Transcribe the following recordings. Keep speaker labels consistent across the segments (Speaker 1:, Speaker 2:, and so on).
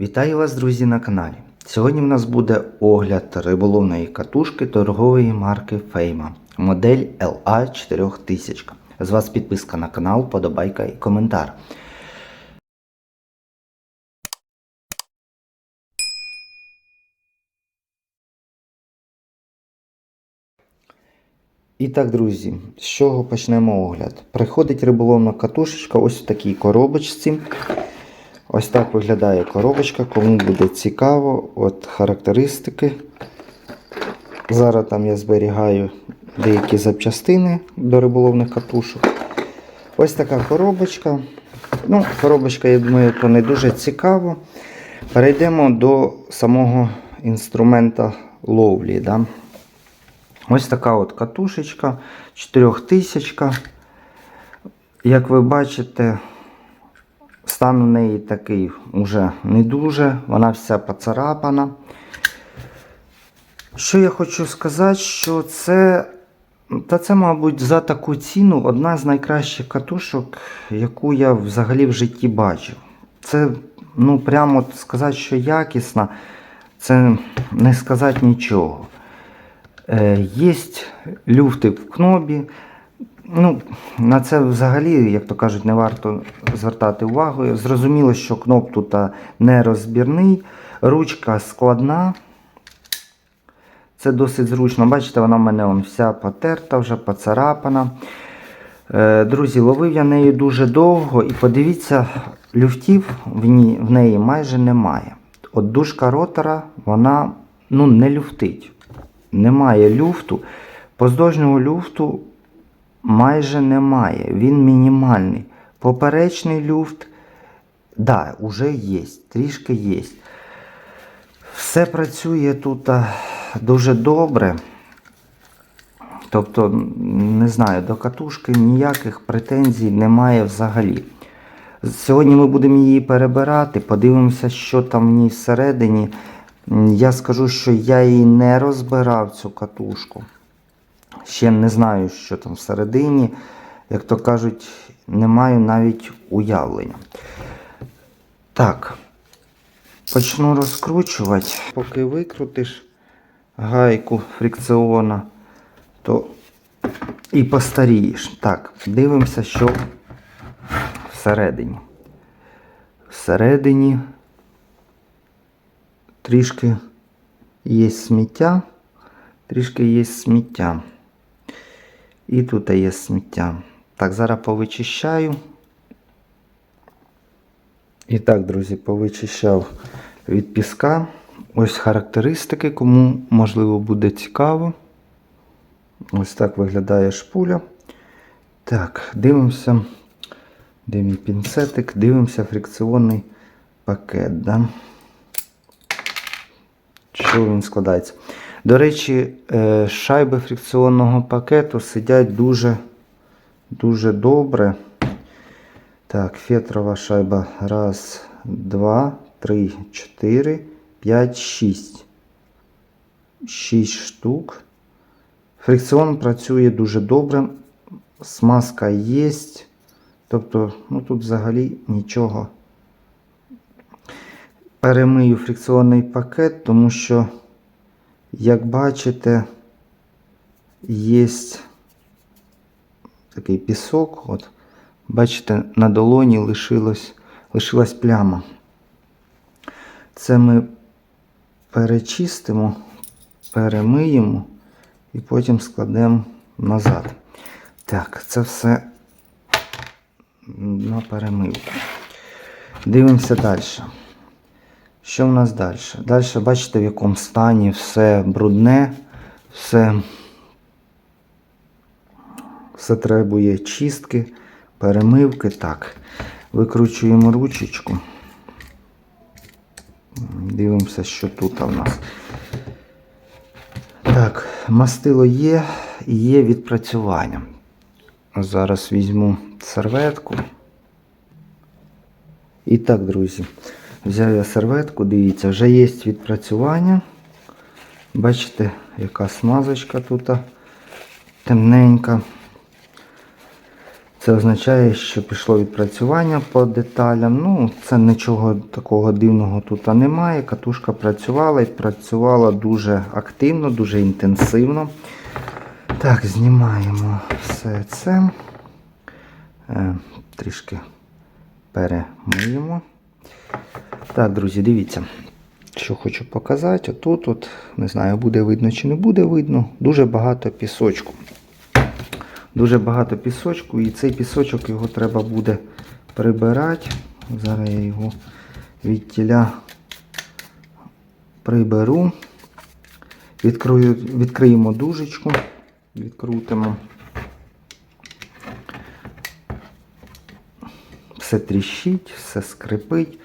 Speaker 1: Вітаю вас, друзі, на каналі. Сьогодні в нас буде огляд риболовної катушки торгової марки Фейма, модель LA4000. З вас підписка на канал, подобайка і коментар. І так, друзі, з чого почнемо огляд? Приходить риболовна катушечка ось в такій коробочці. Ось так виглядає коробочка, кому буде цікаво, от характеристики. Зараз там я зберігаю деякі запчастини до риболовних катушок. Ось така коробочка. Ну, коробочка, я думаю, то не дуже цікаво. Перейдемо до самого інструмента ловлі. Да? Ось така от катушечка, 4000. Як ви бачите, стан у неї такий уже не дуже, вона вся поцарапана. Що я хочу сказати, що це, та це, мабуть, за таку ціну одна з найкращих катушок, яку я взагалі в житті бачив. Це, ну, прямо сказати, що якісна, це не сказати нічого. Е, Є люфти в кнобі. Ну, на це взагалі, як то кажуть, не варто звертати увагу. Зрозуміло, що кноп тут не розбірний, ручка складна. Це досить зручно. Бачите, вона в мене вон вся потерта, вже поцарапана. Е, Друзі, ловив я нею дуже довго і подивіться, люфтів в, ній, в неї майже немає. От дужка ротора, вона ну, не люфтить. Немає люфту. Поздовжнього люфту майже немає. Він мінімальний. Поперечний люфт, да, уже є, трішки є. Все працює тут дуже добре. Тобто, не знаю, до катушки ніяких претензій немає взагалі. Сьогодні ми будемо її перебирати, подивимося, що там в ній всередині. Я скажу, що я її не розбирав цю катушку. Ще не знаю, що там всередині. Як то кажуть, не маю навіть уявлення. Так, почну розкручувати. Поки викрутиш гайку фрикціона, то і постарієш. Так, дивимося, що всередині. Всередині трішки є сміття, трішки є сміття. І тут є сміття. Так, зараз повичищаю. І так, друзі, повичищав від піска. Ось характеристики, кому можливо буде цікаво. Ось так виглядає шпуля. Так, дивимося. Де мій пінцетик, дивимося фрикціонний пакет. Да? Що він складається? До речі, е, шайби фрикціонного пакету сидять дуже, дуже добре. Так, фетрова шайба. Раз, два, три, чотири, п'ять, шість. Шість штук. Фрикціон працює дуже добре. Смазка є. Тобто, ну тут взагалі нічого. Перемию фрикціонний пакет, тому що, як бачите, є такий пісок. От, бачите, на долоні лишилась пляма. Це ми перечистимо, перемиємо і потім складемо назад. Так, це все на перемивку. Дивимося далі. Що в нас далі? Далі, бачите, в якому стані все брудне, все, все требує чистки, перемивки. Так, викручуємо ручечку. Дивимося, що тут в нас. Так, мастило є і є відпрацювання. Зараз візьму серветку. І так, друзі, взяв я серветку, дивіться, вже є відпрацювання. Бачите, яка смазочка тут темненька. Це означає, що пішло відпрацювання по деталям. Ну, це нічого такого дивного тут немає. Катушка працювала і працювала дуже активно, дуже інтенсивно. Так, знімаємо все це. Е, трішки перемиємо. Так, друзі, дивіться, що хочу показати. Отут, от, не знаю, буде видно чи не буде видно, дуже багато пісочку. Дуже багато пісочку, і цей пісочок його треба буде прибирати. Зараз я його від тіля приберу. Відкрию, відкриємо дужечку, відкрутимо. Все тріщить, все скрипить.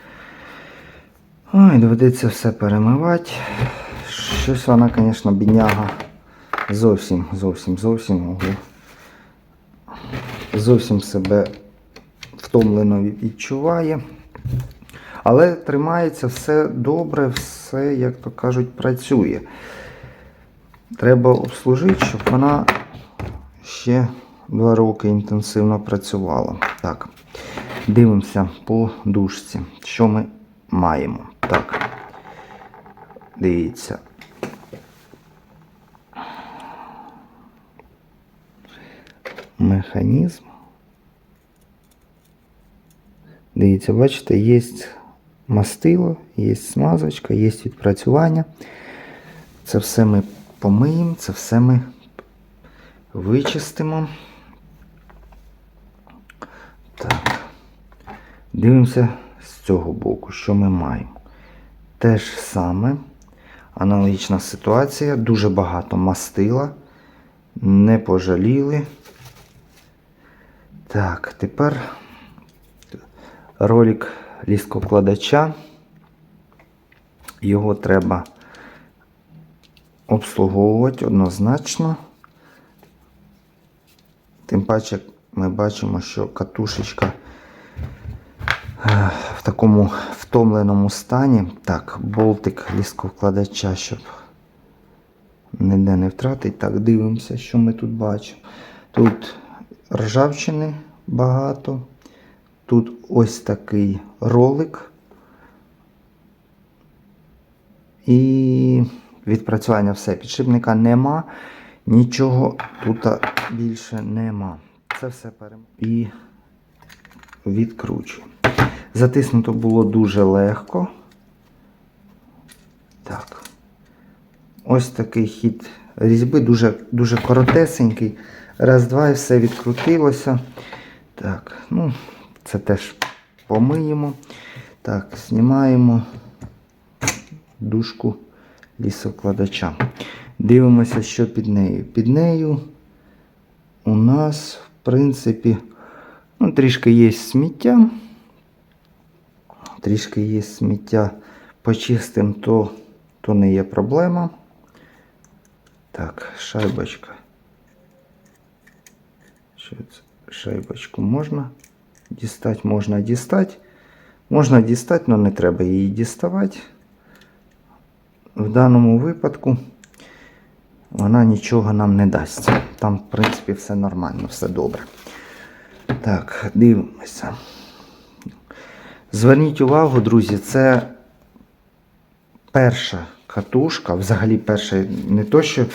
Speaker 1: Ой, доведеться все перемивати. Щось вона, звісно, бідняга. Зовсім, зовсім, зовсім. Зовсім себе втомлено відчуває. Але тримається все добре, все, як то кажуть, працює. Треба обслужити, щоб вона ще два роки інтенсивно працювала. Так, дивимося по дужці. Що ми маємо? Так. Дивіться. Механізм. Дивіться, бачите, є мастило, є смазочка, є відпрацювання. Це все ми помиємо, це все ми вичистимо. Так. Дивимося з цього боку, що ми маємо. Те ж саме, аналогічна ситуація, дуже багато мастила, не пожаліли. Так, тепер ролик ліскокладача. Його треба обслуговувати однозначно. Тим паче ми бачимо, що катушечка такому втомленому стані. Так, болтик ліскокладача, щоб ніде не втратить. Так, дивимося, що ми тут бачимо. Тут ржавчини багато. Тут ось такий ролик. І відпрацювання все. Підшипника нема, нічого тут більше нема. Це все перем... І відкручую. Затиснуто було дуже легко. Так. Ось такий хід різьби, дуже, дуже коротесенький. Раз, два і все відкрутилося. Так, ну, це теж помиємо. Так, знімаємо дужку лісокладача. Дивимося, що під нею. Під нею у нас, в принципі, ну, трішки є сміття. Трішки є сміття почистим, то, то не є проблема. Так, шайбочка. Що це? Шайбочку можна дістати, можна дістати. Можна дістати, але не треба її діставати. В даному випадку вона нічого нам не дасть. Там, в принципі, все нормально, все добре. Так, дивимося. Зверніть увагу, друзі, це перша катушка, взагалі перша, не то, що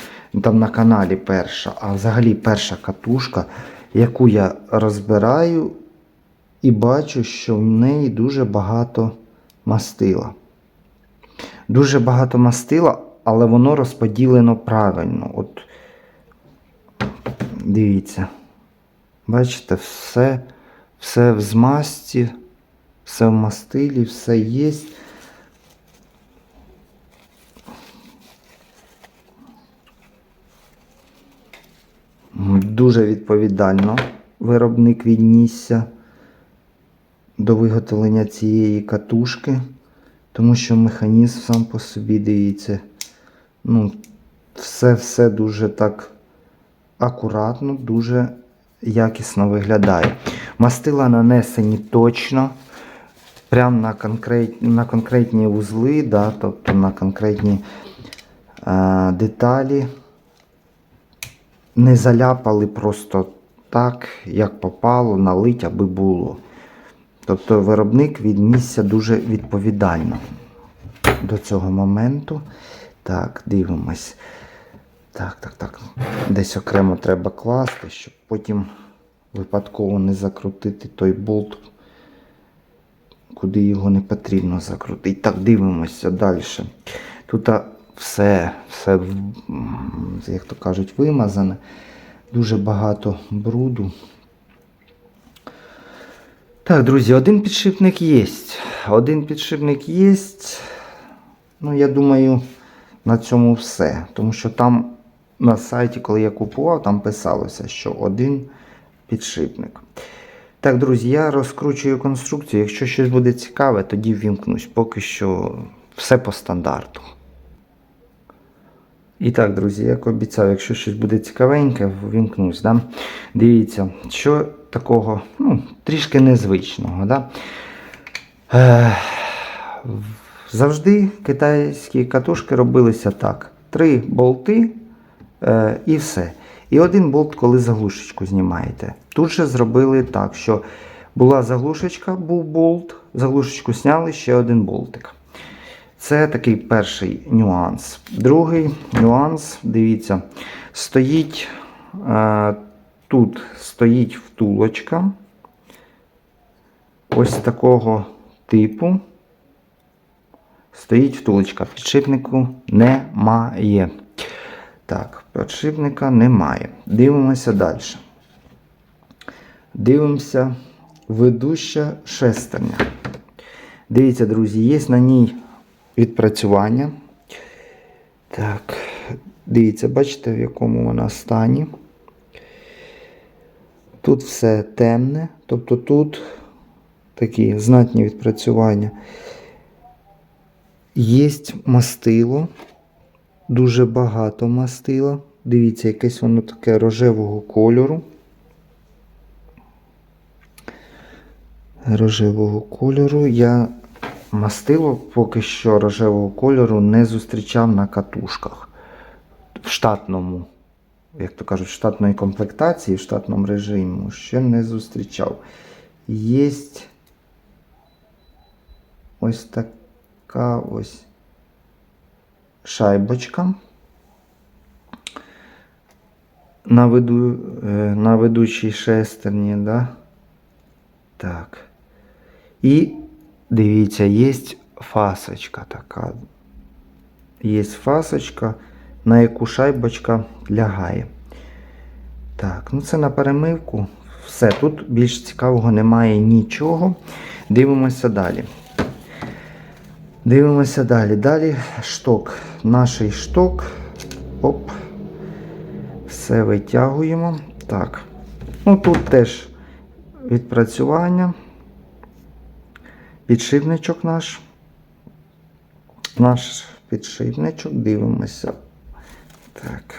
Speaker 1: там на каналі перша, а взагалі перша катушка, яку я розбираю і бачу, що в неї дуже багато мастила. Дуже багато мастила, але воно розподілено правильно. От дивіться. Бачите, все, все в змасті, все в мастилі, все є. Дуже відповідально виробник віднісся до виготовлення цієї катушки, тому що механізм сам по собі дивіться. Ну, все-все дуже так акуратно, дуже якісно виглядає. Мастила нанесені точно, прямо на конкрет, на конкретні вузли, да, тобто на конкретні е, деталі. Не заляпали просто так, як попало, налить, аби було. Тобто виробник віднісся дуже відповідально до цього моменту. Так, дивимось. Так, так, так. Десь окремо треба класти, щоб потім випадково не закрутити той болт, куди його не потрібно закрутити. Так, дивимося далі. Тут все, все, як то кажуть, вимазане. Дуже багато бруду. Так, друзі, один підшипник є. Один підшипник є. Ну, я думаю, на цьому все. Тому що там на сайті, коли я купував, там писалося, що один підшипник. Так, друзі, я розкручую конструкцію. Якщо щось буде цікаве, тоді ввімкнусь. Поки що все по стандарту. І так, друзі, як обіцяв, якщо щось буде цікавеньке, ввімкнусь. Да? Дивіться, що такого ну, трішки незвичного. Да? Е, завжди китайські катушки робилися так: три болти е, і все. І один болт, коли заглушечку знімаєте. Тут же зробили так, що була заглушечка, був болт, заглушечку зняли ще один болтик. Це такий перший нюанс. Другий нюанс, дивіться, стоїть е, тут стоїть втулочка. Ось такого типу. Стоїть втулочка. Підшипнику немає. Так, підшипника немає. Дивимося далі. Дивимося ведуща шестерня. Дивіться, друзі, є на ній відпрацювання. Так, дивіться, бачите, в якому вона стані. Тут все темне, тобто тут такі знатні відпрацювання. Є мастило, дуже багато мастила. Дивіться, якесь воно таке рожевого кольору. Рожевого кольору. Я мастило поки що рожевого кольору не зустрічав на катушках. В штатному, як то кажуть, в штатної комплектації, в штатному режимі ще не зустрічав. Є ось така ось шайбочка. На, веду, е, на ведучій шестерні, да? Так. І дивіться, є фасочка така. Є фасочка, на яку шайбочка лягає. Так, ну це на перемивку. Все, тут більш цікавого немає нічого. Дивимося далі. Дивимося далі. Далі шток. Наш шток. Оп. Все витягуємо. Так. Ну тут теж відпрацювання. Підшипничок наш. Наш підшипничок. Дивимося. Так.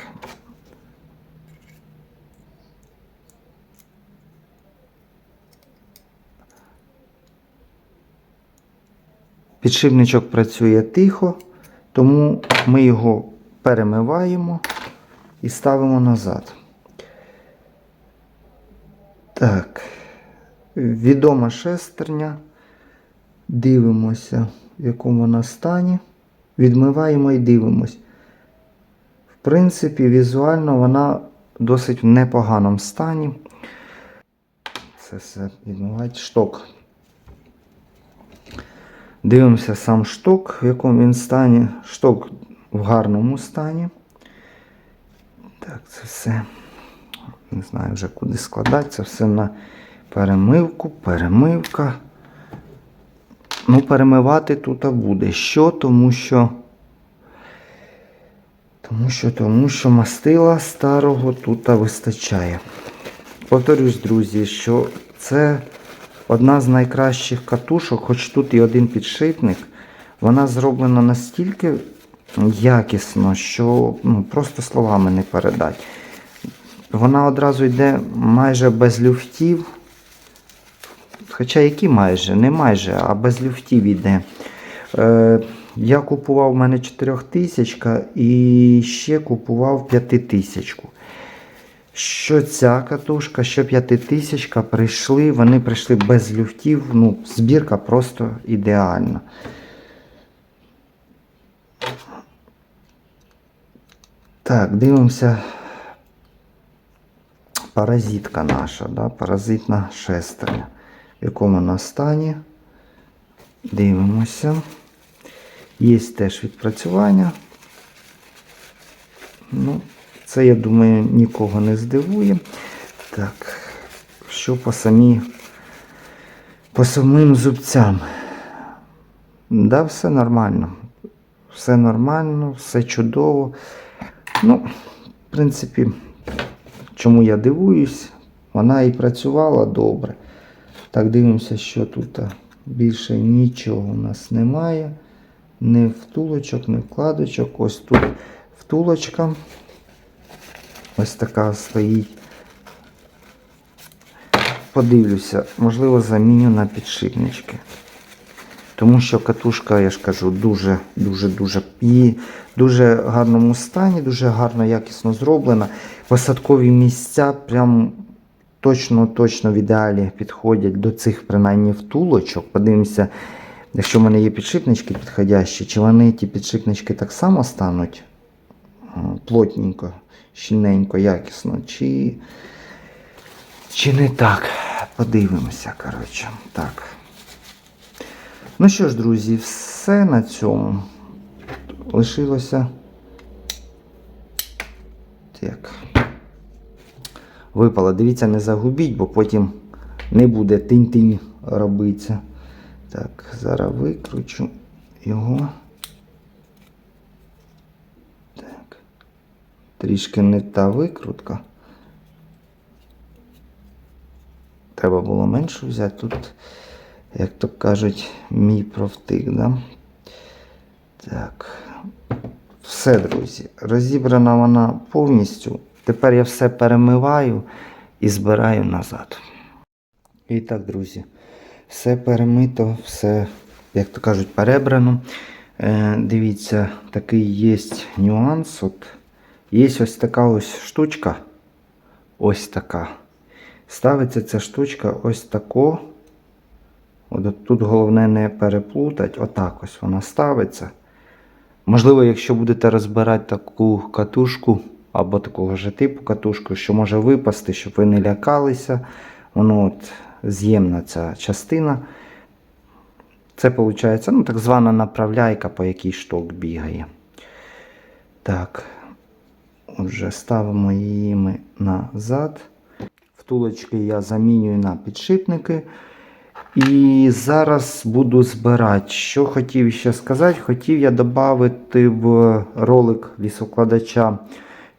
Speaker 1: Підшипничок працює тихо, тому ми його перемиваємо і ставимо назад. Так, відома шестерня. Дивимося, в якому вона стані. Відмиваємо і дивимось. В принципі, візуально вона досить в непоганому стані. Це все відмивати. Шток. Дивимося сам шток, в якому він стані. Шток в гарному стані. Так, це все. Не знаю вже куди складати. Це все на перемивку, перемивка. Ну, перемивати тут буде. Що? Тому що. Тому що, тому що мастила старого тут вистачає. Повторюсь, друзі, що це одна з найкращих катушок, хоч тут і один підшипник. Вона зроблена настільки якісно, що ну, просто словами не передать. Вона одразу йде майже без люфтів. Хоча які майже, не майже, а без люфтів йде. Е, я купував в мене 4000 і ще купував 5000. Що ця катушка, що п'ятитисячка прийшли, вони прийшли без люфтів. Ну, збірка просто ідеальна. Так, дивимося. Паразитка наша, да? паразитна шестерня. В якому вона стані. Дивимося. Є теж відпрацювання. Ну, це, я думаю, нікого не здивує. Так, що по самі, по самим зубцям? Да, все нормально. Все нормально, все чудово. Ну, в принципі, чому я дивуюсь, вона і працювала добре. Так, дивимося, що тут більше нічого у нас немає. Ні втулочок, ні вкладочок. Ось тут втулочка. Ось така стоїть. Подивлюся, можливо, заміню на підшипнички. Тому що катушка, я ж кажу, дуже, дуже, дуже і дуже гарному стані, дуже гарно, якісно зроблена. Посадкові місця прям точно, точно в ідеалі підходять до цих принаймні втулочок. Подивимося, якщо в мене є підшипнички підходящі, чи вони ті підшипнички так само стануть плотненько, щільненько, якісно, чи, чи не так. Подивимося, коротше. Так. Ну що ж, друзі, все на цьому. Лишилося. Так. Випало. Дивіться, не загубіть, бо потім не буде тинь-тинь робитися. Так, зараз викручу його. Трішки не та викрутка. Треба було менше взяти. Тут, як то кажуть, мій провтик, да? Так. Все, друзі. Розібрана вона повністю. Тепер я все перемиваю і збираю назад. І так, друзі, все перемито, все, як то кажуть, перебрано. Е, дивіться, такий є нюанс. От, є ось така ось штучка. Ось така. Ставиться ця штучка ось тако. От тут головне не переплутати. Отак ось вона ставиться. Можливо, якщо будете розбирати таку катушку або такого ж типу катушку, що може випасти, щоб ви не лякалися. Воно от з'ємна ця частина. Це виходить ну, так звана направляйка, по якій шток бігає. Так, отже, ставимо її ми назад. Втулочки я замінюю на підшипники. І зараз буду збирати. Що хотів ще сказати, хотів я додати в ролик лісокладача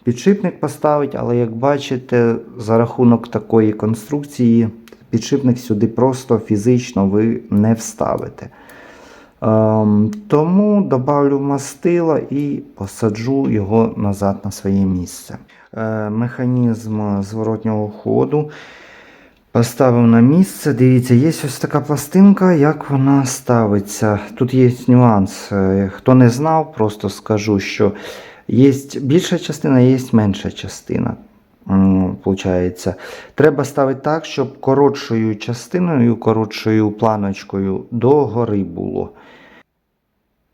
Speaker 1: підшипник поставити, але як бачите, за рахунок такої конструкції підшипник сюди просто фізично ви не вставите. Ем, тому добавлю мастила і посаджу його назад на своє місце. Е, механізм зворотнього ходу. Поставив на місце. Дивіться, є ось така пластинка, як вона ставиться. Тут є нюанс. Е, Хто не знав, просто скажу, що є більша частина, є менша частина. Получається. Треба ставити так, щоб коротшою частиною, коротшою планочкою до гори було.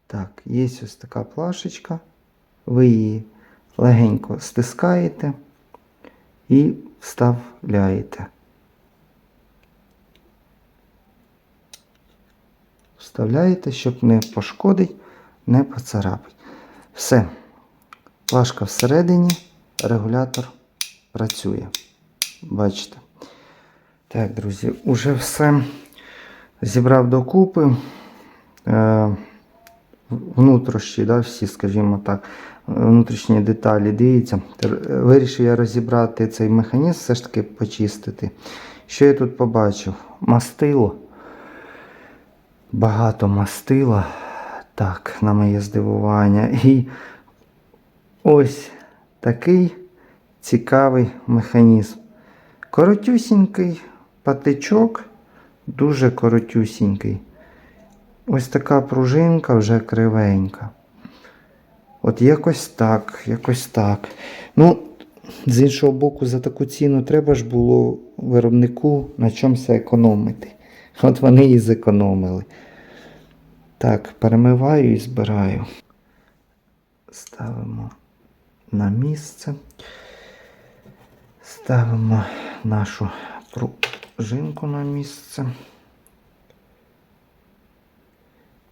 Speaker 1: Так, є ось така плашечка. Ви її легенько стискаєте і вставляєте. Вставляєте, щоб не пошкодить, не поцарапить. Все. Плашка всередині, регулятор працює. Бачите? Так, друзі, уже все зібрав докупи. Е, внутрішні, да, всі, скажімо так, внутрішні деталі. Дивіться, вирішив я розібрати цей механізм, все ж таки почистити. Що я тут побачив? Мастило. Багато мастила. Так, на моє здивування. І ось такий цікавий механізм. Коротюсінький патичок, дуже коротюсінький. Ось така пружинка вже кривенька. От якось так, якось так. Ну, з іншого боку, за таку ціну треба ж було виробнику на чомусь економити. От вони і зекономили. Так, перемиваю і збираю. Ставимо на місце. Ставимо нашу пружинку на місце.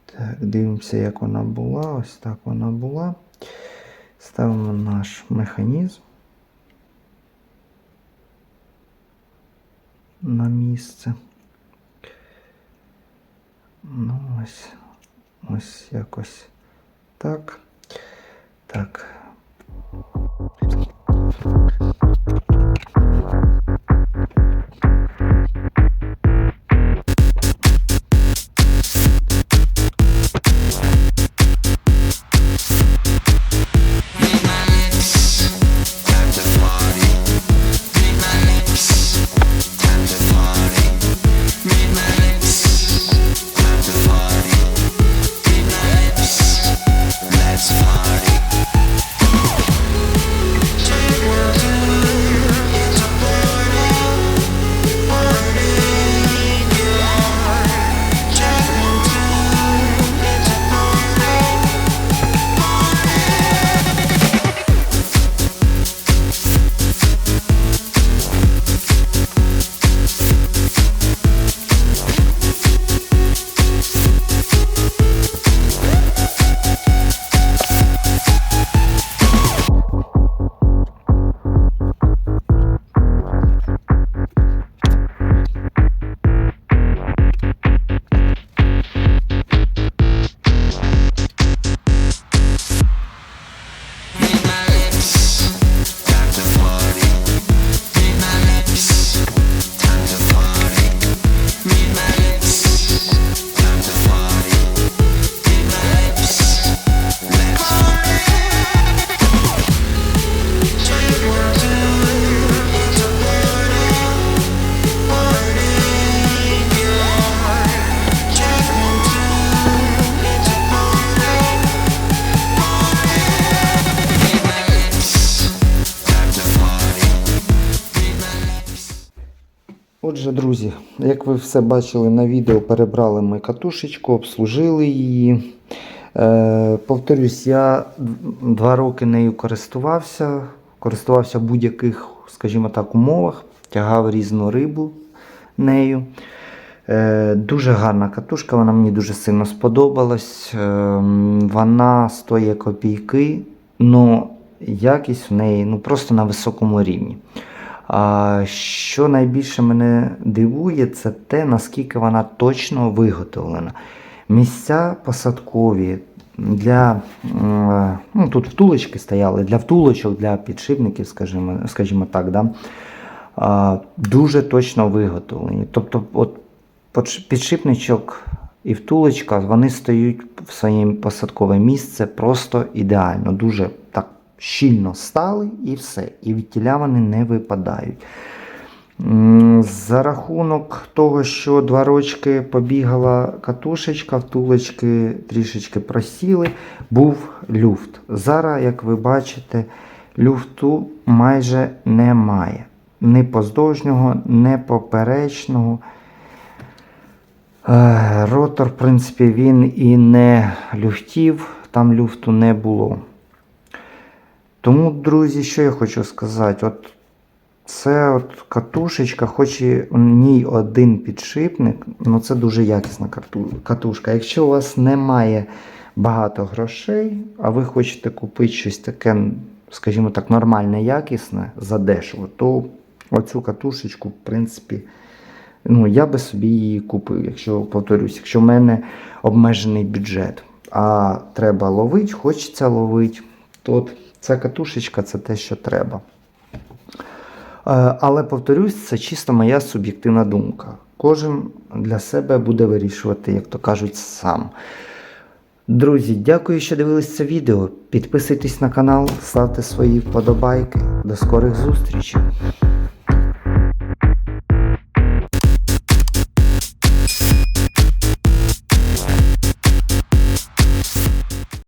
Speaker 1: Так, дивимося, як вона була. Ось так вона була. Ставимо наш механізм на місце. Ну, ось, ось якось так. Так. Все бачили на відео, перебрали ми катушечку, обслужили її. Е, повторюсь, я два роки нею користувався, користувався в будь-яких, скажімо так, умовах, тягав різну рибу нею. Е, дуже гарна катушка, вона мені дуже сильно сподобалась. Е, вона стоїть копійки, але якість в неї ну, просто на високому рівні. А що найбільше мене дивує, це те, наскільки вона точно виготовлена. Місця посадкові для ну, тут втулочки стояли, для втулочок, для підшипників, скажімо, скажімо так, да? а, дуже точно виготовлені. Тобто, от підшипничок і втулочка вони стають в своє посадкове місце просто ідеально, дуже так щільно стали і все. І від тіля вони не випадають. За рахунок того, що два рочки побігала катушечка, втулочки трішечки просіли, був люфт. Зараз, як ви бачите, люфту майже немає. Ні поздовжнього, ні поперечного. Е, Ротор, в принципі, він і не люфтів, там люфту не було. Тому, друзі, що я хочу сказати? От це от катушечка, хоч і в ній один підшипник, але це дуже якісна катушка. Якщо у вас немає багато грошей, а ви хочете купити щось таке, скажімо так, нормальне, якісне, задешево, то оцю катушечку, в принципі, ну, я би собі її купив, якщо повторюсь, якщо в мене обмежений бюджет, а треба ловити, хочеться ловити, то ця катушечка це те, що треба. Е, Але повторюсь, це чисто моя суб'єктивна думка. Кожен для себе буде вирішувати, як то кажуть, сам. Друзі, дякую, що дивились це відео. Підписуйтесь на канал, ставте свої вподобайки. До скорих зустрічей!